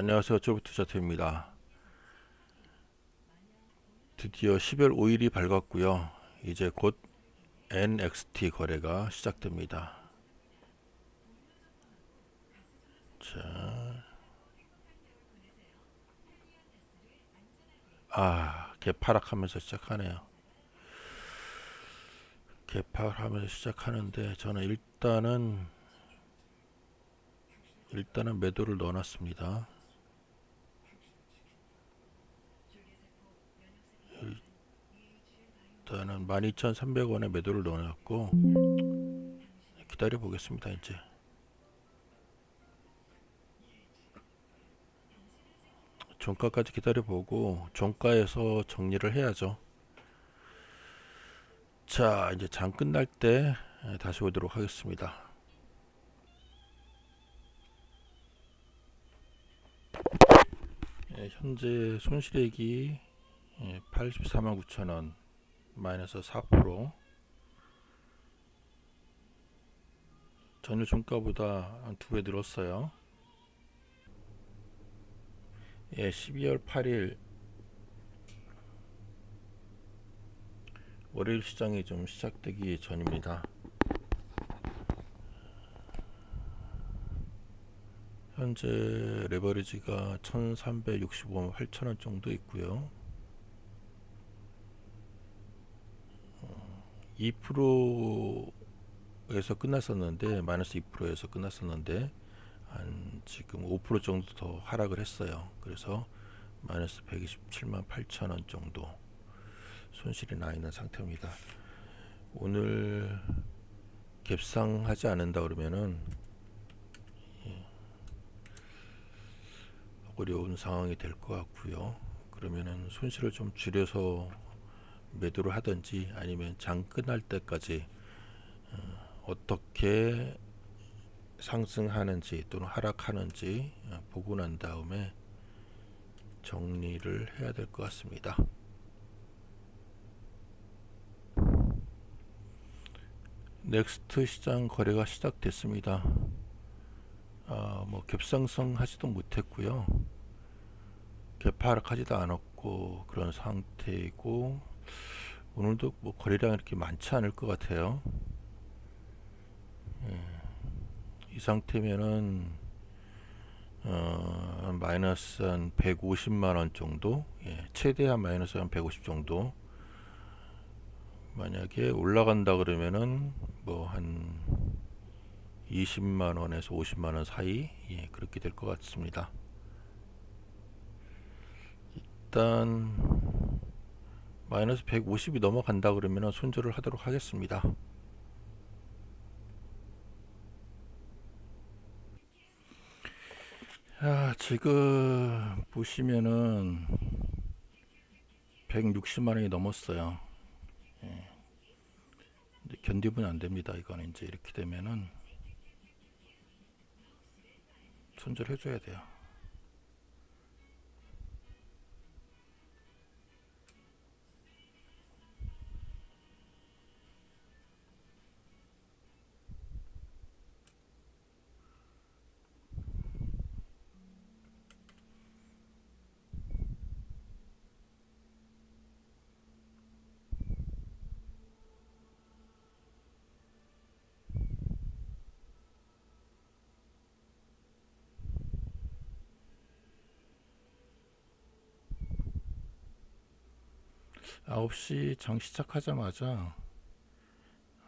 안녕하세요. 조부투자태입니다. 드디어 10월 5일이 밝았고요. 이제 곧 NXT 거래가 시작됩니다. 자, 아, 개파락하면서 시작하네요. 개파락하면서 시작하는데 저는 일단은 일단은 매도를 넣어놨습니다. 일단은 12,300원에 매도를 넣어놨고 기다려 보겠습니다 이제. 종가까지 기다려 보고 종가에서 정리를 해야죠. 자 이제 장 끝날 때 다시 오도록 하겠습니다. 예, 현재 손실액이 84만 9천원 마이너스 4% 전일 종가보다 한 두 배 늘었어요. 예, 12월 8일 월요일 시장이 좀 시작되기 전입니다. 현재 레버리지가 1365만 8천원 정도 있고요. 2%에서 끝났었는데 마이너스 2%에서 끝났었는데 한 지금 5% 정도 더 하락을 했어요. 그래서 마이너스 127만 8천 원 정도 손실이 나 있는 상태입니다. 오늘 갭상하지 않는다 그러면은 예, 어려운 상황이 될 것 같고요. 그러면은 손실을 좀 줄여서 매도를 하든지 아니면 장 끝날 때까지 어, 떻게 상승하는지 또는 하락하는지 어, 보고 난 다음에 정리를 해야 될 것 같습니다. 넥스트 시장 거래가 시작됐습니다. 아, 뭐 겹상성 하지도 못했고요. 개파락하지도 않았고 그런 상태이고 오늘도 뭐 거래량 이렇게 많지 않을 것 같아요. 예, 이 상태면은 어, 마이너스 한 150만 원 정도, 예, 최대한 마이너스 한 150 정도. 만약에 올라간다 그러면은 뭐 한 20만 원에서 50만 원 사이, 예, 그렇게 될 것 같습니다. 일단 마이너스 150이 넘어간다 그러면 손절을 하도록 하겠습니다. 야, 지금 보시면은 160만 원이 넘었어요. 예. 견디면 안 됩니다. 이거는 이제 이렇게 되면은 손절해 줘야 돼요. 9시 장 시작하자마자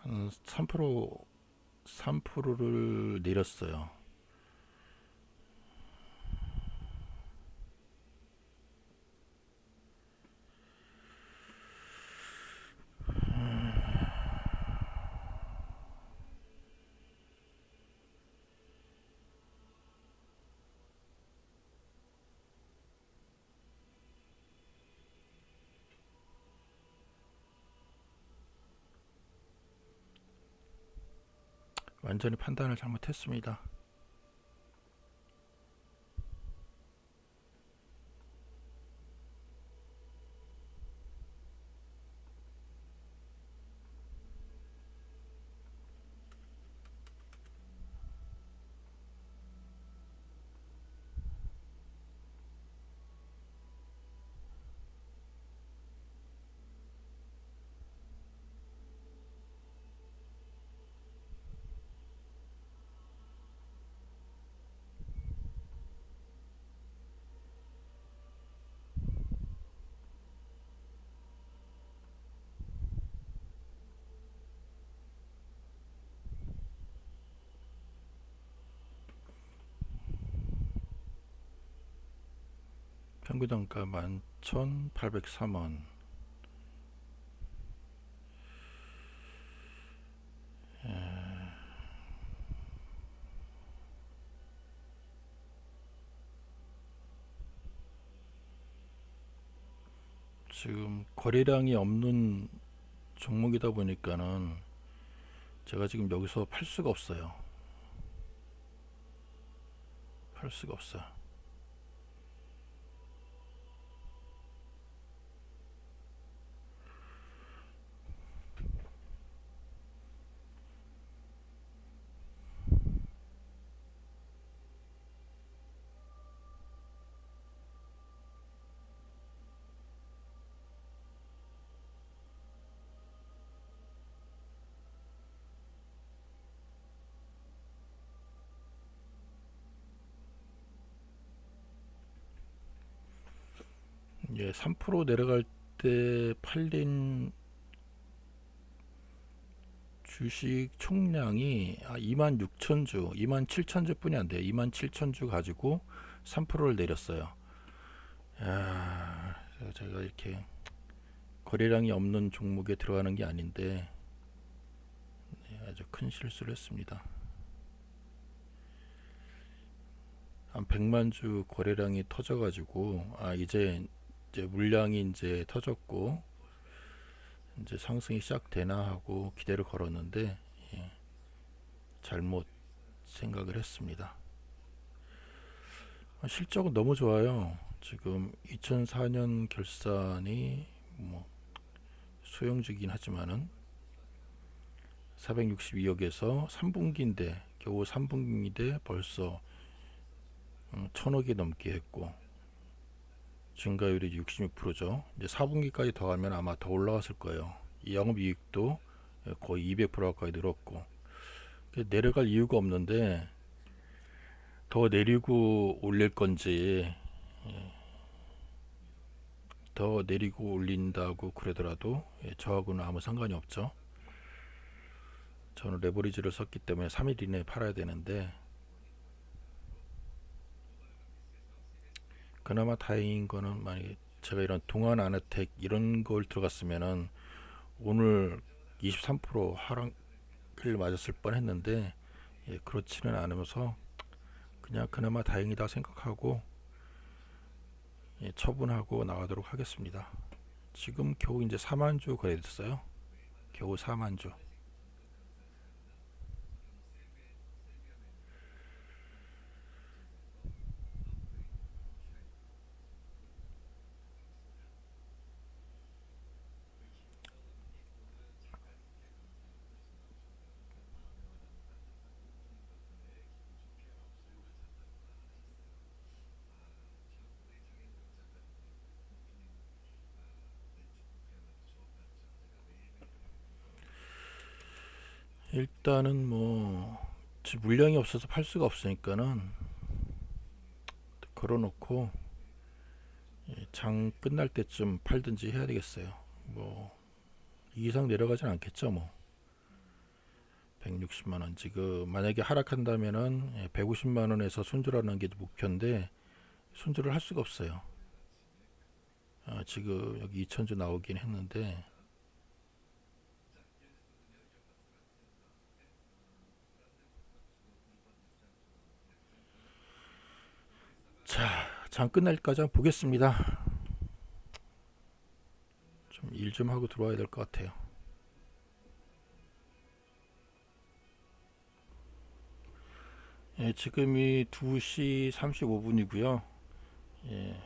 한 3% 3%를 내렸어요. 완전히 판단을 잘못했습니다. 평균 단가 11,803원. 지금 거래량이 없는 종목이다 보니까는 제가 지금 여기서 팔 수가 없어요. 팔 수가 없어요. 예, 3% 내려갈 때 팔린 주식 총량이 아, 2만 6천 주, 2만 7천 주뿐이 안 돼요. 2만 7천 주 가지고 3%를 내렸어요. 야, 그래서 제가 이렇게 거래량이 없는 종목에 들어가는 게 아닌데 네, 아주 큰 실수를 했습니다. 한 100만 주 거래량이 터져가지고 아 이제 이제 물량이 이제 터졌고 이제 상승이 시작되나 하고 기대를 걸었는데 예, 잘못 생각을 했습니다. 아, 실적은 너무 좋아요. 지금 2004년 결산이 뭐 소형주긴 하지만은 462억에서 3분기인데 겨우 3분기인데 벌써 음, 천억이 넘게 했고 증가율이 66%죠. 이제 4분기까지 더 가면 아마 더 올라갔을 거예요. 이 영업이익도 거의 200% 가까이 늘었고 내려갈 이유가 없는데 더 내리고 올릴 건지 예, 더 내리고 올린다고 그러더라도 예, 저하고는 아무 상관이 없죠. 저는 레버리지를 썼기 때문에 3일 이내에 팔아야 되는데 그나마 다행인 거는 만약에 제가 이런 동안 아나텍 이런 걸 들어갔으면은 오늘 23% 하락을 맞았을 뻔했는데 예, 그렇지는 않으면서 그냥 그나마 다행이다 생각하고 예, 처분하고 나가도록 하겠습니다. 지금 겨우 이제 4만 주 거래됐어요. 겨우 4만 주. 일단은 뭐 물량이 없어서 팔 수가 없으니까는 걸어놓고 예, 장 끝날 때쯤 팔든지 해야 되겠어요. 뭐이 이상 내려가진 않겠죠, 뭐. 160만 원 지금 만약에 하락한다면은 150만 원에서 손절하는 게 목표인데 손절을 할 수가 없어요. 아, 지금 여기 2천주 나오긴 했는데 자, 장 끝날까지 한번 보겠습니다. 좀일좀 하고 들어와야 될 것 같아요. 예, 지금이 2시 35분이고요. 예,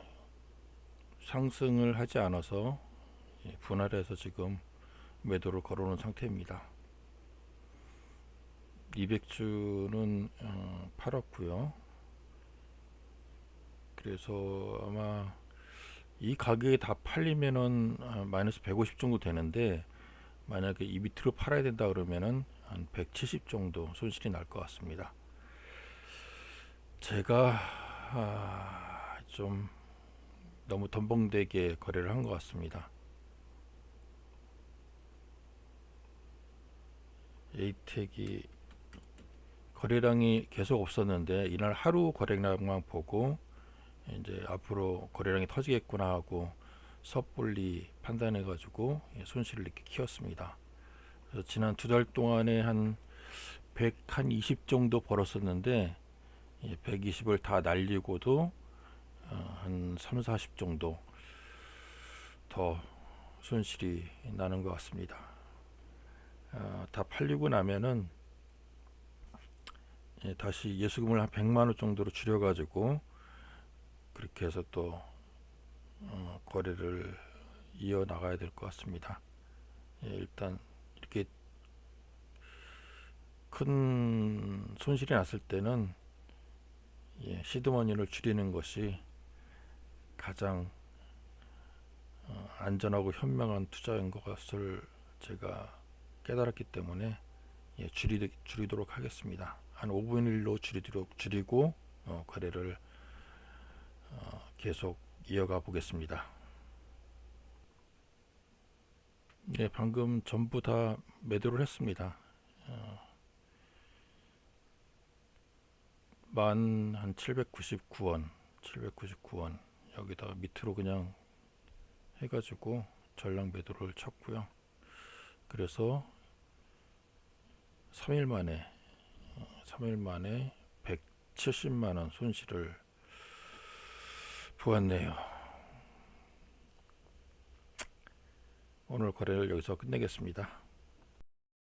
상승을 하지 않아서 예, 분할해서 지금 매도를 걸어놓은 상태입니다. 200주는 어, 팔았고요. 그래서 아마 이 가격에 다 팔리면은 아, 마이너스 150 정도 되는데 만약에 이 밑으로 팔아야 된다 그러면은 한 170 정도 손실이 날 것 같습니다. 제가 아, 좀 너무 덤벙대게 거래를 한 것 같습니다. 에이텍이 거래량이 계속 없었는데 이날 하루 거래량만 보고 이제 앞으로 거래량이 터지겠구나 하고 섣불리 판단해 가지고 손실을 이렇게 키웠습니다. 그래서 지난 두 달 동안에 한120 정도 벌었었는데 120을 다 날리고도 어, 한 3, 40 정도 더 손실이 나는 것 같습니다. 어, 다 팔리고 나면은 예, 다시 예수금을 한 100만 원 정도로 줄여가지고 그렇게 해서 또 어, 거래를 이어 나가야 될 것 같습니다. 예, 일단 이렇게 큰 손실이 났을 때는 예, 시드머니를 줄이는 것이 가장 어, 안전하고 현명한 투자인 것을 제가 깨달았기 때문에 예, 줄이, 줄이도록 하겠습니다. 한 5분의 1로 줄이도록 줄이고 어, 거래를 어, 계속 이어가 보겠습니다. 네, 방금 전부 다 매도를 했습니다. 어, 만한 799원, 799원 여기다가 밑으로 그냥 해가지고 전량 매도를 쳤고요. 그래서 3일 만에 3일 만에 170만 원 손실을 보았네요. 오늘 거래를 여기서 끝내겠습니다.